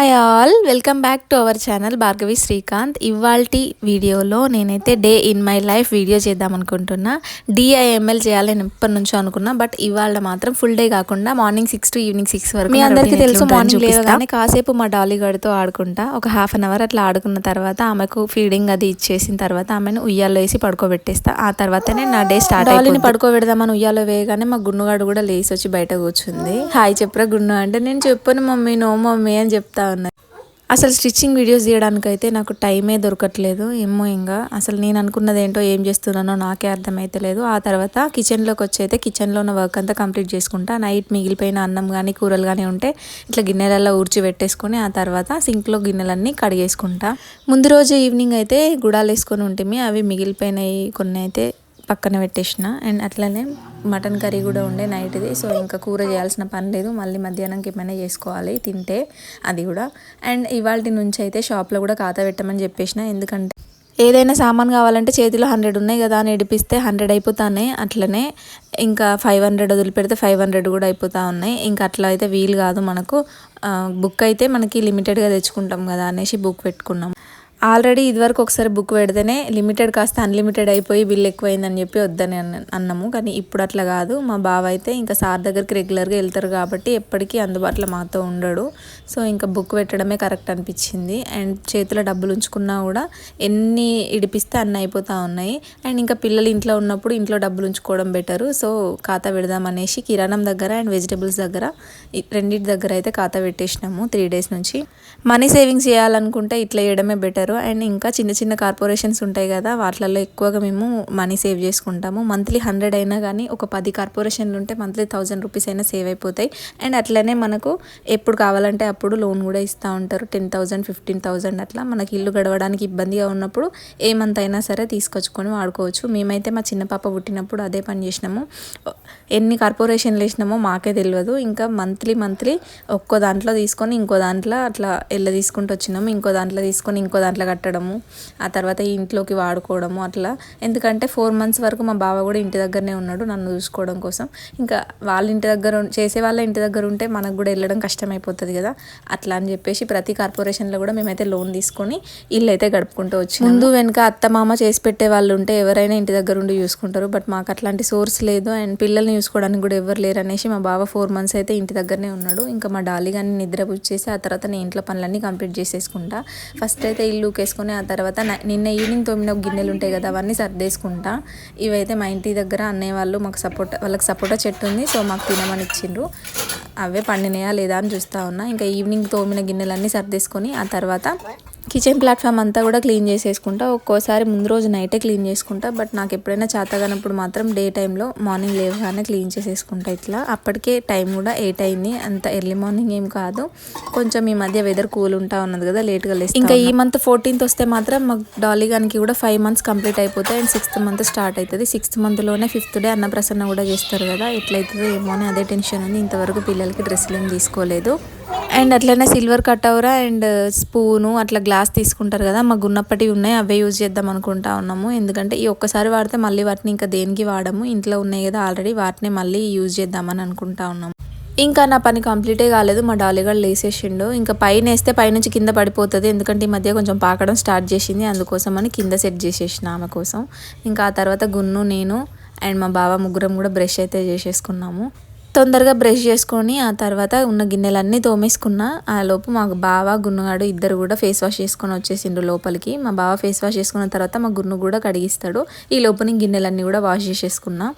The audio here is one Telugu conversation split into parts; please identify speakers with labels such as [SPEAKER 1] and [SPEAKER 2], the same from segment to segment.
[SPEAKER 1] Hi all welcome back to our channel Bhargavi Srikanth ఇవాల్టి వీడియోలో నేనైతే day in my life video చేద్దాం అనుకుంటున్నా. డిఐఎంఎల్ చేయాలని ఎప్పటి నుంచో అనుకున్నా బట్ ఇవాళ మాత్రం ఫుల్ డే కాకుండా morning six to evening six వరకు మీ అందరికీ తెలుసు మార్నింగ్ లేవగానే కాసేపు మా డాలీ గడితో ఆడుకుంటా. ఒక హాఫ్ అన్ అవర్ అట్లా ఆడుకున్న తర్వాత ఆమెకు ఫీడింగ్ అది ఇచ్చేసిన తర్వాత ఆమెను ఉయ్యాలో వేసి పడుకోబెట్టేస్తా. ఆ తర్వాతనే నా డే స్టార్ట్ డాలీని పడుకోబెడదామని ఉయ్యాలో వేయగానే మా గున్నుగాడు కూడా లేచి వచ్చి బయట కూర్చుంది. హాయ్ చెప్పరా గున్ను అంటే నేను చెప్పను మమ్మీ నో మమ్మీ అని చెప్తా ఉన్నాయి అసలు స్టిచ్చింగ్ వీడియోస్ తీయడానికైతే నాకు టైమే దొరకట్లేదు ఏమో ఇంకా అసలు నేను అనుకున్నది ఏంటో ఏం చేస్తున్నానో నాకే అర్థమైతలేదు ఆ తర్వాత కిచెన్లోకి వచ్చి అయితే కిచెన్లో ఉన్న వర్క్ అంతా కంప్లీట్ చేసుకుంటా. నైట్ మిగిలిపోయిన అన్నం కానీ కూరలు కానీ ఉంటే ఇట్లా గిన్నెలలో ఊడ్చి పెట్టేసుకొని ఆ తర్వాత సింక్లో గిన్నెలన్నీ కడిగేసుకుంటా. ముందు రోజు ఈవినింగ్ అయితే గుడాలు వేసుకొని ఉంటుంది అవి మిగిలిపోయినాయి కొన్ని అయితే పక్కన పెట్టేసిన. అండ్ అట్లనే మటన్ కర్రీ కూడా ఉండే నైట్ది. సో ఇంకా కూర చేయాల్సిన పని లేదు. మళ్ళీ మధ్యాహ్నంకి ఏమైనా చేసుకోవాలి తింటే అది కూడా. అండ్ ఇవాళ నుంచి అయితే షాప్లో కూడా ఖాతా పెట్టమని చెప్పేసిన. ఎందుకంటే ఏదైనా సామాన్ కావాలంటే చేతిలో హండ్రెడ్ ఉన్నాయి కదా అని ఎడిపిస్తే హండ్రెడ్ అయిపోతానే. అట్లనే ఇంకా ఫైవ్ హండ్రెడ్ వదిలిపెడితే ఫైవ్ హండ్రెడ్ కూడా అయిపోతూ ఉన్నాయి. ఇంకా అట్లా అయితే వీలు కాదు మనకు. బుక్ అయితే మనకి లిమిటెడ్గా తెచ్చుకుంటాం కదా అనేసి బుక్ పెట్టుకున్నాం. ఆల్రెడీ ఇదివరకు ఒకసారి బుక్ పెడితేనే లిమిటెడ్ కాస్త అన్లిమిటెడ్ అయిపోయి బిల్ ఎక్కువైందని చెప్పి వద్దని అన్నాము. కానీ ఇప్పుడు అట్లా కాదు. మా బావ అయితే ఇంకా సార్ దగ్గరికి రెగ్యులర్గా వెళ్తారు కాబట్టి ఎప్పటికీ అందుబాటులో మాతో ఉండడు. సో ఇంకా బుక్ పెట్టడమే కరెక్ట్ అనిపించింది. అండ్ చేతిలో డబ్బులు ఉంచుకున్నా కూడా ఎన్ని ఇడిపిస్తే అన్ని అయిపోతూ ఉన్నాయి. అండ్ ఇంకా పిల్లలు ఇంట్లో ఉన్నప్పుడు ఇంట్లో డబ్బులు ఉంచుకోవడం బెటరు. సో ఖాతా పెడదాం అనేసి కిరాణం దగ్గర అండ్ వెజిటబుల్స్ దగ్గర రెండింటి దగ్గర అయితే ఖాతా పెట్టేసినాము త్రీ డేస్ నుంచి. మనీ సేవింగ్స్ చేయాలనుకుంటే ఇట్లా చేయడమే బెటర్. అండ్ ఇంకా చిన్న చిన్న కార్పొరేషన్స్ ఉంటాయి కదా వాటిలలో ఎక్కువగా మేము మనీ సేవ్ చేసుకుంటాము. మంత్లీ హండ్రెడ్ అయినా కానీ ఒక పది కార్పొరేషన్లు ఉంటే మంత్లీ థౌజండ్ రూపీస్ అయినా సేవ్ అయిపోతాయి. అండ్ అట్లనే మనకు ఎప్పుడు కావాలంటే అప్పుడు లోన్ కూడా ఇస్తూ ఉంటారు. టెన్ థౌజండ్ ఫిఫ్టీన్ థౌజండ్ అట్లా మనకి ఇల్లు గడవడానికి ఇబ్బందిగా ఉన్నప్పుడు ఏ మంత్ అయినా సరే తీసుకొచ్చుకొని వాడుకోవచ్చు. మేమైతే మా చిన్న పాప పుట్టినప్పుడు అదే పని చేసినాము. ఎన్ని కార్పొరేషన్లు వేసినామో మాకే తెలియదు. ఇంకా మంత్లీ మంత్లీ ఒక్కో దాంట్లో తీసుకొని ఇంకో దాంట్లో అట్లా ఎల్ల తీసుకుంటూ వచ్చినాము. ఇంకో దాంట్లో తీసుకొని ఇంకో దాంట్లో ఇట్లా కట్టడము ఆ తర్వాత ఇంట్లోకి వాడుకోవడము అట్లా. ఎందుకంటే ఫోర్ మంత్స్ వరకు మా బావ కూడా ఇంటి దగ్గరనే ఉన్నాడు నన్ను చూసుకోవడం కోసం. ఇంకా వాళ్ళ ఇంటి దగ్గర చేసే వాళ్ళ ఇంటి దగ్గర ఉంటే మనకు కూడా వెళ్ళడం కష్టమైపోతుంది కదా. అట్లా అని చెప్పేసి ప్రతి కార్పొరేషన్లో కూడా మేమైతే లోన్ తీసుకొని ఇల్లు అయితే గడుపుకుంటూ వచ్చి ముందు వెనుక అత్త మామ చేసి పెట్టే వాళ్ళు ఉంటే ఎవరైనా ఇంటి దగ్గర ఉండి చూసుకుంటారు. బట్ మాకు అట్లాంటి సోర్స్ లేదు. అండ్ పిల్లల్ని చూసుకోవడానికి కూడా ఎవరు లేరు అనేసి మా బావ ఫోర్ మంత్స్ అయితే ఇంటి దగ్గరనే ఉన్నాడు. ఇంకా మా డాలి కానీ నిద్ర చేసి ఆ తర్వాత నేను ఇంట్లో పనులన్నీ కంప్లీట్ చేసేసుకుంటా. ఫస్ట్ అయితే ఇల్లు వేసుకొని ఆ తర్వాత నిన్న ఈవినింగ్ తోమిన గిన్నెలు ఉంటాయి కదా అవన్నీ సర్దేసుకుంటా. ఇవైతే మా ఇంటి దగ్గర అన్నయ్య వాళ్ళు మాకు సపోర్ట్ వాళ్ళకి సపోటా చెట్టు ఉంది సో మాకు తినమని ఇచ్చిండ్రు. అవే పండినాయా లేదా అని చూస్తూ ఉన్నా. ఇంకా ఈవినింగ్ తోమిన గిన్నెలన్నీ సర్దేసుకొని ఆ తర్వాత కిచెన్ ప్లాట్ఫామ్ అంతా కూడా క్లీన్ చేసేసుకుంటా. ఒక్కోసారి ముందు రోజు నైటే క్లీన్ చేసుకుంటా. బట్ నాకు ఎప్పుడైనా చేతగానప్పుడు మాత్రం డే టైంలో మార్నింగ్ లేవగానే క్లీన్ చేసేసుకుంటా ఇట్లా. అప్పటికే టైం కూడా ఎయిట్ అయింది. అంత ఎర్లీ మార్నింగ్ ఏం కాదు. కొంచెం ఈ మధ్య వెదర్ కూల్ ఉంటా ఉన్నది కదా లేట్గా లేసి ఇంకా ఈ మంత్ ఫోర్టీన్త్ వస్తే మాత్రం మాకు డాలీ గానికి కూడా ఫైవ్ మంత్స్ కంప్లీట్ అయిపోతాయి. అండ్ సిక్స్త్ మంత్ స్టార్ట్ అవుతుంది సిక్స్త్ మంత్లోనే ఫిఫ్త్ డే అన్నప్రసన్న కూడా చేస్తారు కదా ఎట్లయితుందో ఏమో అని అదే టెన్షన్ ఉంది. ఇంతవరకు పిల్లలకి డ్రెస్సులు ఏం తీసుకోలేదు. అండ్ అట్లనే సిల్వర్ కటవరా అండ్ స్పూను అట్లా గ్లాస్ తీసుకుంటారు కదా మాకు ఉన్నప్పటివి ఉన్నాయి అవే యూజ్ చేద్దాం అనుకుంటా ఉన్నాము. ఎందుకంటే ఈ ఒక్కసారి వాడితే మళ్ళీ వాటిని ఇంకా దేనికి వాడము ఇంట్లో ఉన్నాయి కదా ఆల్రెడీ వాటిని మళ్ళీ యూజ్ చేద్దామని అనుకుంటా ఉన్నాము. ఇంకా నా పని కంప్లీటే కాలేదు మా డాలీగాడు లేసేసిండు. ఇంకా పైన వేస్తే పైనుంచి కింద పడిపోతుంది ఎందుకంటే ఈ మధ్య కొంచెం పాకడం స్టార్ట్ చేసింది అందుకోసం అని కింద సెట్ చేసేసిన ఆమె కోసం. ఇంకా ఆ తర్వాత గున్ను నేను అండ్ మా బావ ముగ్గురం కూడా బ్రష్ అయితే చేసేసుకున్నాము. తొందరగా బ్రష్ చేసుకొని ఆ తర్వాత ఉన్న గిన్నెలన్నీ తోమేసుకున్న ఆ లోపు మాకు బావ గున్నుగాడు ఇద్దరు కూడా ఫేస్ వాష్ చేసుకొని వచ్చేసిండ్రు లోపలికి. మా బావ ఫేస్ వాష్ చేసుకున్న తర్వాత మా గున్ను కూడా కడిగిస్తాడు. ఈ లోపల గిన్నెలన్నీ కూడా వాష్ చేసేసుకున్నా.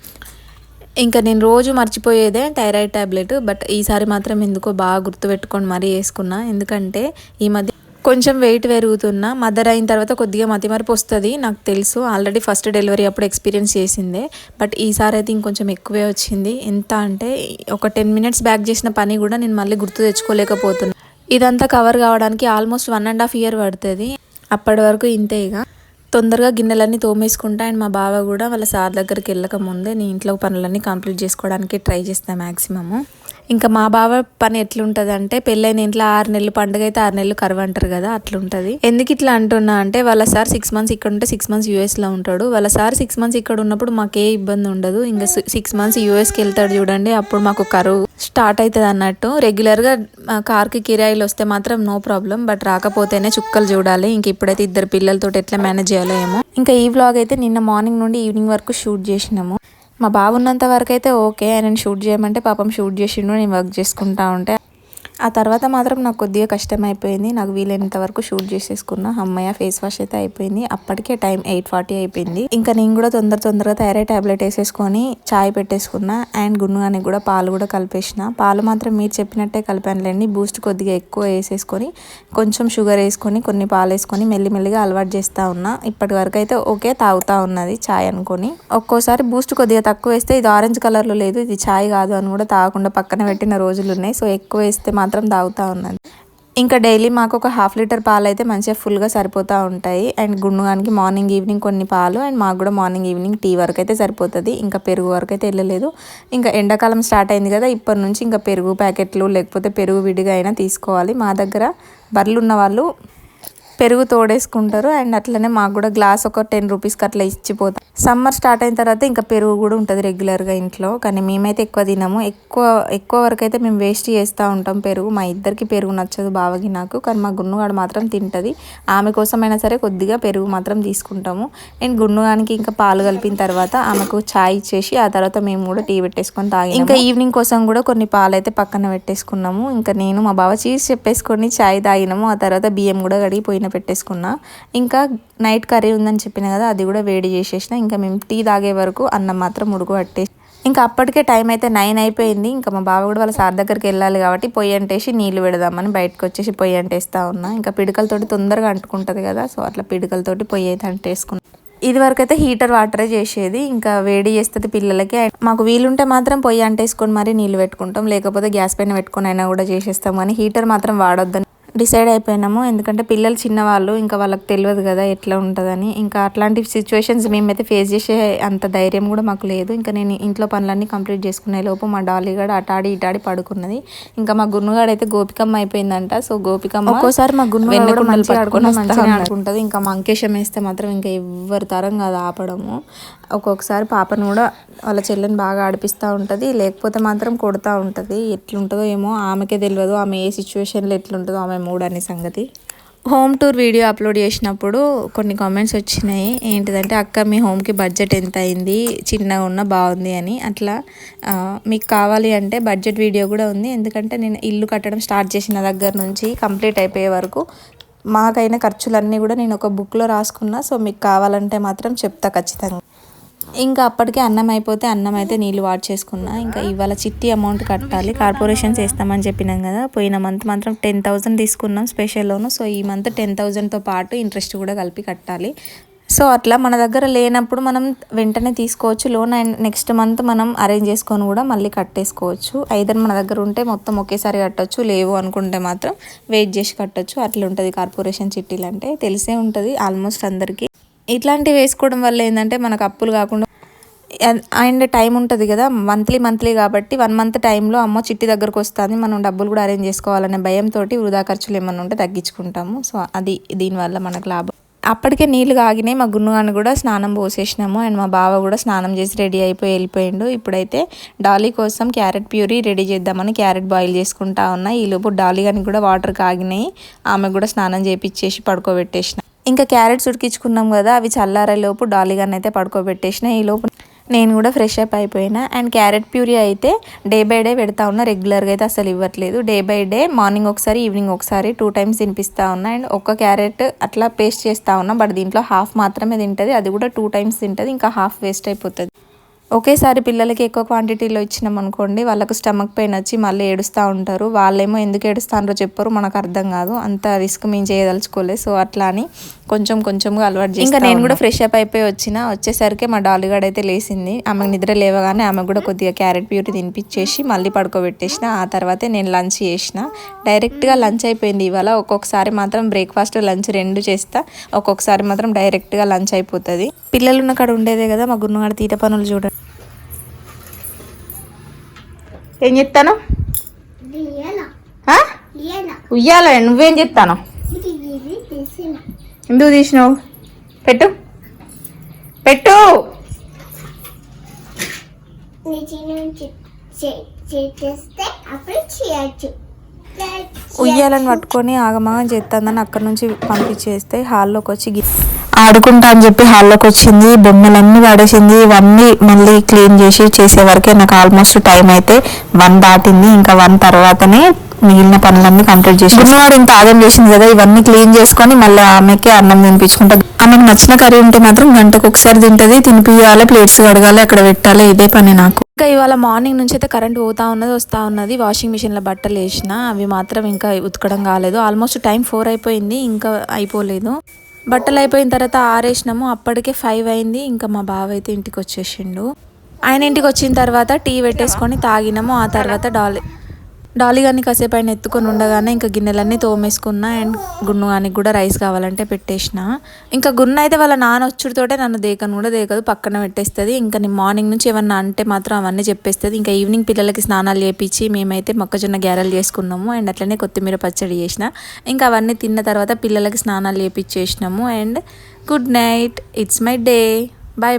[SPEAKER 1] ఇంకా నేను రోజు మర్చిపోయేదే థైరాయిడ్ ట్యాబ్లెట్ బట్ ఈసారి మాత్రం ఎందుకో బాగా గుర్తుపెట్టుకొని మరీ వేసుకున్నా. ఎందుకంటే ఈ మధ్య కొంచెం వెయిట్ పెరుగుతున్నా మదర్ అయిన తర్వాత కొద్దిగా మతిమరపు వస్తుంది నాకు తెలుసు. ఆల్రెడీ ఫస్ట్ డెలివరీ అప్పుడు ఎక్స్పీరియన్స్ చేసిందే. బట్ ఈసారి అయితే ఇంకొంచెం ఎక్కువే వచ్చింది. ఎంత అంటే ఒక టెన్ మినిట్స్ బ్యాక్ చేసిన పని కూడా నేను మళ్ళీ గుర్తు తెచ్చుకోలేకపోతున్నా. ఇదంతా కవర్ కావడానికి almost one and half year పడుతుంది. అప్పటి వరకు ఇంతే ఇక. తొందరగా గిన్నెలన్నీ తోమేసుకుంటా అండ్ మా బావ కూడా వాళ్ళ సార్ దగ్గరికి వెళ్ళక ముందే నేను ఇంట్లో పనులన్నీ కంప్లీట్ చేసుకోవడానికి ట్రై చేస్తాను మ్యాక్సిమము ఇంకా మా బావ పని ఎట్లుంటుంది అంటే పెళ్ళైన ఇంట్లో ఆరు నెలలు పండుగ అయితే ఆరు నెలలు కరువు అంటారు కదా అట్లుంటుంది. ఎందుకు ఇట్లా అంటున్నా అంటే వాళ్ళ సార్ సిక్స్ మంత్స్ ఇక్కడ ఉంటే సిక్స్ మంత్స్ యూఎస్లో ఉంటాడు. వాళ్ళ సార్ సిక్స్ మంత్స్ ఇక్కడ ఉన్నప్పుడు మాకు ఏ ఇబ్బంది ఉండదు. ఇంకా సిక్స్ మంత్స్ యూఎస్కి వెళ్తాడు చూడండి అప్పుడు మాకు కరువు స్టార్ట్ అవుతుంది అన్నట్టు. రెగ్యులర్గా కార్కి కిరాయిలు వస్తే మాత్రం నో ప్రాబ్లం బట్ రాకపోతేనే చుక్కలు చూడాలి. ఇంక ఇప్పుడైతే ఇద్దరు పిల్లలతో ఎట్లా మేనేజ్ చేయాలో ఏమో. ఇంకా ఈ వ్లాగ్ అయితే నిన్న మార్నింగ్ నుండి ఈవినింగ్ వరకు షూట్ చేసినాము. మా బాబు ఉన్నంత వరకు అయితే ఓకే ఆయన షూట్ చేయమంటే పాపం షూట్ చేసిండు నేను వర్క్ చేసుకుంటా ఉంటే. ఆ తర్వాత మాత్రం నాకు కొద్దిగా కష్టం అయిపోయింది నాకు వీలైనంత వరకు షూట్ చేసేసుకున్నా. అమ్మయ్య ఫేస్ వాష్ అయితే అయిపోయింది. అప్పటికే టైం ఎయిట్ ఫార్టీ అయిపోయింది. ఇంకా నేను కూడా తొందర తొందరగా తయారై టాబ్లెట్ వేసేసుకొని చాయ్ పెట్టేసుకున్నా. అండ్ గున్నుగానికి కూడా పాలు కూడా కలిపేసిన. పాలు మాత్రం మీరు చెప్పినట్టే కలిపానులేండి. బూస్ట్ కొద్దిగా ఎక్కువ వేసేసుకొని కొంచెం షుగర్ వేసుకొని కొన్ని పాలు వేసుకొని మెల్లిమెల్లిగా అలవాటు చేస్తూ ఉన్నా. ఇప్పటి వరకు అయితే ఓకే తాగుతూ ఉన్నది చాయ్ అనుకొని. ఒక్కోసారి బూస్ట్ కొద్దిగా తక్కువ వేస్తే ఇది ఆరెంజ్ కలర్లో లేదు ఇది చాయ్ కాదు అని కూడా తాగకుండా పక్కన పెట్టిన రోజులు ఉన్నాయి. సో ఎక్కువ వేస్తే మాత్రం తాగుతూ ఉన్నాను. ఇంకా డైలీ మాకు ఒక హాఫ్ లీటర్ పాలు అయితే మంచిగా ఫుల్గా సరిపోతూ ఉంటాయి. అండ్ గుండుగానికి మార్నింగ్ ఈవినింగ్ కొన్ని పాలు అండ్ మాకు కూడా మార్నింగ్ ఈవినింగ్ టీ వరకు అయితే సరిపోతుంది. ఇంకా పెరుగు వరకు అయితే వెళ్ళలేదు. ఇంకా ఎండాకాలం స్టార్ట్ అయింది కదా ఇప్పటి నుంచి ఇంకా పెరుగు ప్యాకెట్లు లేకపోతే పెరుగు విడిగా అయినా తీసుకోవాలి. మా దగ్గర బర్రెలు ఉన్న వాళ్ళు పెరుగు తోడేసుకుంటారు. అండ్ అట్లనే మాకు కూడా గ్లాస్ ఒక టెన్ రూపీస్కి అట్లా ఇచ్చిపోతాం. సమ్మర్ స్టార్ట్ అయిన తర్వాత ఇంకా పెరుగు కూడా ఉంటుంది రెగ్యులర్గా ఇంట్లో. కానీ మేమైతే ఎక్కువ తినము. ఎక్కువ ఎక్కువ వరకు అయితే మేము వేస్ట్ చేస్తూ ఉంటాం పెరుగు. మా ఇద్దరికి పెరుగు నచ్చదు బావకి నాకు. కానీ మా గున్నుగాడు మాత్రం తింటుంది. ఆమె కోసమైనా సరే కొద్దిగా పెరుగు మాత్రం తీసుకుంటాము. అండ్ గున్నుగానికి ఇంకా పాలు కలిపిన తర్వాత ఆమెకు ఛాయ్ ఇచ్చేసి ఆ తర్వాత మేము కూడా టీ పెట్టేసుకొని తాగి ఇంకా ఈవినింగ్ కోసం కూడా కొన్ని పాలు అయితే పక్కన పెట్టేసుకున్నాము. ఇంకా నేను మా బావ చీజ్ చెప్పేసుకొని ఛాయ్ తాగినాము. ఆ తర్వాత బియ్యం కూడా కడిగిపోయిన పెట్టేసుకున్నా. ఇంకా నైట్ కర్రీ ఉందని చెప్పిన కదా అది కూడా వేడి చేసేసిన. ఇంకా మేము టీ తాగే వరకు అన్నం మాత్రం ఉడుకు పట్టేసి ఇంకా అప్పటికే టైం అయితే నైన్ అయిపోయింది. ఇంకా మా బావ కూడా వాళ్ళ సార్ దగ్గరికి వెళ్ళాలి కాబట్టి పొయ్యి అంటేసి నీళ్ళు పెడదామని బయటకు వచ్చేసి పొయ్యి అంటేస్తా ఉన్నా. ఇంకా పిడకలతోటి తొందరగా అంటుకుంటుంది కదా సో అట్లా పిడకలతోటి పొయ్యి అయితే అంటేసుకున్నాను ఇది వరకు అయితే హీటర్ వాటరే చేసేది. ఇంకా వేడి చేస్తుంది పిల్లలకి. మాకు వీలుంటే మాత్రం పొయ్యి అంటేసుకొని మరీ నీళ్ళు పెట్టుకుంటాం. లేకపోతే గ్యాస్ పైన పెట్టుకొని అయినా కూడా చేసేస్తాం. కానీ హీటర్ మాత్రం వాడొద్దని డిసైడ్ అయిపోయినాము. ఎందుకంటే పిల్లలు చిన్నవాళ్ళు ఇంకా వాళ్ళకి తెలియదు కదా ఎట్లా ఉంటుందని. ఇంకా అట్లాంటి సిచ్యువేషన్స్ మేమైతే ఫేస్ చేసే అంత ధైర్యం కూడా మాకు లేదు. ఇంకా నేను ఇంట్లో పనులన్నీ కంప్లీట్ చేసుకునే లోపు మా డాలీ కూడా అటాడి ఇటాడి పడుకున్నది. ఇంకా మా గున్నుగాడు అయితే గోపికమ్మ అయిపోయిందంట. సో గోపికమ్మ ఒక్కోసారి మా గున్ను మంచిగా ఆడుకుని మంచిగా ఆడుకుంటుంది ఇంకా మంకేషం వేస్తే మాత్రం ఇంకా ఎవరి తరం కాదు ఆపడము. ఒక్కొక్కసారి పాపను కూడా వాళ్ళ చెల్లెని బాగా ఆడిపిస్తూ ఉంటుంది. లేకపోతే మాత్రం కొడుతూ ఉంటుంది. ఎట్లుంటుందో ఏమో ఆమెకే తెలియదు. ఆమె ఏ సిచ్యువేషన్లో ఎట్లుంటుందో ఆమె మూడ్ అనే సంగతి. హోమ్ టూర్ వీడియో అప్లోడ్ చేసినప్పుడు కొన్ని కామెంట్స్ వచ్చినాయి. ఏంటిదంటే అక్క మీ హోమ్కి బడ్జెట్ ఎంత అయింది? చిన్నగా ఉన్న బాగుంది అని. అట్లా మీకు కావాలి అంటే బడ్జెట్ వీడియో కూడా ఉంది. ఎందుకంటే నేను ఇల్లు కట్టడం స్టార్ట్ చేసిన దగ్గర నుంచి కంప్లీట్ అయిపోయే వరకు మాకైన ఖర్చులన్నీ కూడా నేను ఒక బుక్లో రాసుకున్నా. సో మీకు కావాలంటే మాత్రం చెప్తా ఖచ్చితంగా. ఇంకా అప్పటికే అన్నం అయిపోతే అన్నం అయితే నీళ్ళు వాడ్ చేసుకున్నా. ఇంకా ఇవాళ చిట్టి అమౌంట్ కట్టాలి. కార్పొరేషన్స్ వేస్తామని చెప్పినాం కదా. పోయిన మంత్ మాత్రం టెన్ థౌసండ్ తీసుకున్నాం స్పెషల్ లోను సో ఈ మంత్ టెన్ థౌసండ్తో పాటు ఇంట్రెస్ట్ కూడా కలిపి కట్టాలి. సో అట్లా మన దగ్గర లేనప్పుడు మనం వెంటనే తీసుకోవచ్చు. లోన్ అండ్ నెక్స్ట్ మంత్ మనం అరేంజ్ చేసుకొని కూడా మళ్ళీ కట్టేసుకోవచ్చు. ఐదర్ మన దగ్గర ఉంటే మొత్తం ఒకేసారి కట్టచ్చు లేవు అనుకుంటే మాత్రం వెయిట్ చేసి కట్టచ్చు. అట్లా ఉంటుంది కార్పొరేషన్ చిట్టీలు అంటే. తెలిసే ఉంటుంది ఆల్మోస్ట్ అందరికీ. ఇట్లాంటివి వేసుకోవడం వల్ల ఏంటంటే మనకు అప్పులు కాకుండా అండ్ టైం ఉంటుంది కదా మంత్లీ మంత్లీ కాబట్టి వన్ మంత్ టైంలో అమ్మ చిట్టి దగ్గరకు వస్తుంది మనం డబ్బులు కూడా అరేంజ్ చేసుకోవాలనే భయంతో వృధా ఖర్చులు ఏమైనా ఉంటే తగ్గించుకుంటాము. సో అది దీనివల్ల మనకు లాభం. అప్పటికే నీళ్ళు కాగినాయి మా గున్నుగాని కూడా స్నానం పోసేసినాము అండ్ మా బావ కూడా స్నానం చేసి రెడీ అయిపోయి వెళ్ళిపోయిండు. ఇప్పుడైతే డాలీ కోసం క్యారెట్ ప్యూరీ రెడీ చేద్దామని క్యారెట్ బాయిల్ చేసుకుంటా ఉన్నా. ఈలోపు డాలీ గానికి కూడా వాటర్ కాగినాయి ఆమె కూడా స్నానం చేపించేసి పడుకోబెట్టేసిన. ఇంకా క్యారెట్స్ ఉడికించుకున్నాం కదా అవి చల్లారేలోపు లోపు అయితే పడుకోబెట్టేసిన. ఈ లోపు నేను కూడా ఫ్రెష్ అప్ అయిపోయినా. అండ్ క్యారెట్ ప్యూరీ అయితే డే బై డే పెడతా ఉన్నా రెగ్యులర్గా అయితే అసలు ఇవ్వట్లేదు. డే బై డే మార్నింగ్ ఒకసారి ఈవినింగ్ ఒకసారి టూ టైమ్స్ తినిపిస్తా ఉన్నా. అండ్ ఒక్క క్యారెట్ అట్లా పేస్ట్ చేస్తూ ఉన్నా బట్ దీంట్లో హాఫ్ మాత్రమే తింటుంది. అది కూడా టూ టైమ్స్ తింటుంది ఇంకా హాఫ్ వేస్ట్ అయిపోతుంది. ఒకేసారి పిల్లలకి ఎక్కువ క్వాంటిటీలో ఇచ్చినాం అనుకోండి వాళ్ళకు స్టమక్ పెయిన్ వచ్చి మళ్ళీ ఏడుస్తూ ఉంటారు. వాళ్ళేమో ఎందుకు ఏడుస్తారో చెప్పరు మనకు అర్థం కాదు. అంత రిస్క్ మేము చేయదలుచుకోలేదు. సో అట్లా అని కొంచెం కొంచెంగా అలవాటు చేసి ఇంకా నేను కూడా ఫ్రెష్ అప్ అయిపోయి వచ్చిన వచ్చేసరికి మా డాలీగాడ్ అయితే లేచింది. ఆమెకు నిద్ర లేవగానే ఆమె కూడా కొద్దిగా క్యారెట్ ప్యూరీ తినిపించేసి మళ్ళీ పడుకోబెట్టేసిన. ఆ తర్వాతే నేను లంచ్ చేసిన. డైరెక్ట్గా లంచ్ అయిపోయింది. ఇవాళ ఒక్కొక్కసారి మాత్రం బ్రేక్ఫాస్ట్ లంచ్ రెండు చేస్తా. ఒక్కొక్కసారి మాత్రం డైరెక్ట్గా లంచ్ అయిపోతుంది. పిల్లలు ఉన్న కాడ ఉండేదే కదా మా గున్నగాడ తీట పనులు చూడండి ఏం చెప్తాను ఉయ్యాల నువ్వేం చెప్తాను ఎందుకు తీసినావు? పెట్టు. పెట్టు. ఉయ్యాలని పట్టుకొని ఆగమాగం చేస్తుందని అక్కడ నుంచి పంపించేస్తే హాల్లోకి వచ్చి గి- ఆడుకుంటా అని చెప్పి హాల్లోకి వచ్చింది. బొమ్మలన్నీ పడేసింది. ఇవన్నీ మళ్ళీ క్లీన్ చేసి చేసే వరకే నాకు ఆల్మోస్ట్ టైం అయితే వన్ దాటింది. ఇంకా వన్ తర్వాతనే మిగిలిన పనులన్నీ కంప్లీట్ చేసి గున్నవాడు ఇంత ఆదాయం చేసింది కదా ఇవన్నీ క్లీన్ చేసుకొని మళ్ళీ ఆమెకి అన్నం తినిపించుకుంటా. ఆమెకు నచ్చిన కర్రీ ఉంటే మాత్రం గంటకు ఒకసారి తింటది. తినిపియాలి ప్లేట్స్ కడగాలి అక్కడ పెట్టాలి. ఇదే పని నాకు. ఇంకా ఇవాళ మార్నింగ్ నుంచి అయితే కరెంట్ పోతా ఉన్నది వస్తూ ఉన్నది. వాషింగ్ మిషన్లో బట్టలు వేసిన అవి మాత్రం ఇంకా ఉతకడం కాలేదు. ఆల్మోస్ట్ టైం ఫోర్ అయిపోయింది ఇంకా అయిపోలేదు. బట్టలు అయిపోయిన తర్వాత ఆరేసినాము. అప్పటికే ఫైవ్ అయింది. ఇంకా మా బావ అయితే ఇంటికి వచ్చేసిండు ఆయన ఇంటికి వచ్చిన తర్వాత టీ పెట్టేసుకొని తాగినాము. ఆ తర్వాత డాలీ డాలీ గారిని కాసేపు ఆయన ఎత్తుకొని ఉండగానే ఇంకా గిన్నెలన్నీ తోమేసుకున్నా అండ్ గున్ను గానికి కూడా రైస్ కావాలంటే పెట్టేసిన. ఇంకా గున్న అయితే వాళ్ళ నాన్న వచ్చుడితోటే నన్ను దేకను కూడా దేకదు పక్కన పెట్టేస్తుంది. ఇంకా నేను మార్నింగ్ నుంచి ఏమన్నా అంటే మాత్రం అవన్నీ చెప్పేస్తుంది. ఇంకా ఈవినింగ్ పిల్లలకి స్నానాలు చేపించి మేమైతే మొక్కజొన్న గ్యారెలు చేసుకున్నాము అండ్ అట్లనే కొత్తిమీర పచ్చడి చేసిన. ఇంకా అవన్నీ తిన్న తర్వాత పిల్లలకి స్నానాలు చేపించేసినాము and good night. It's my day. Bye bye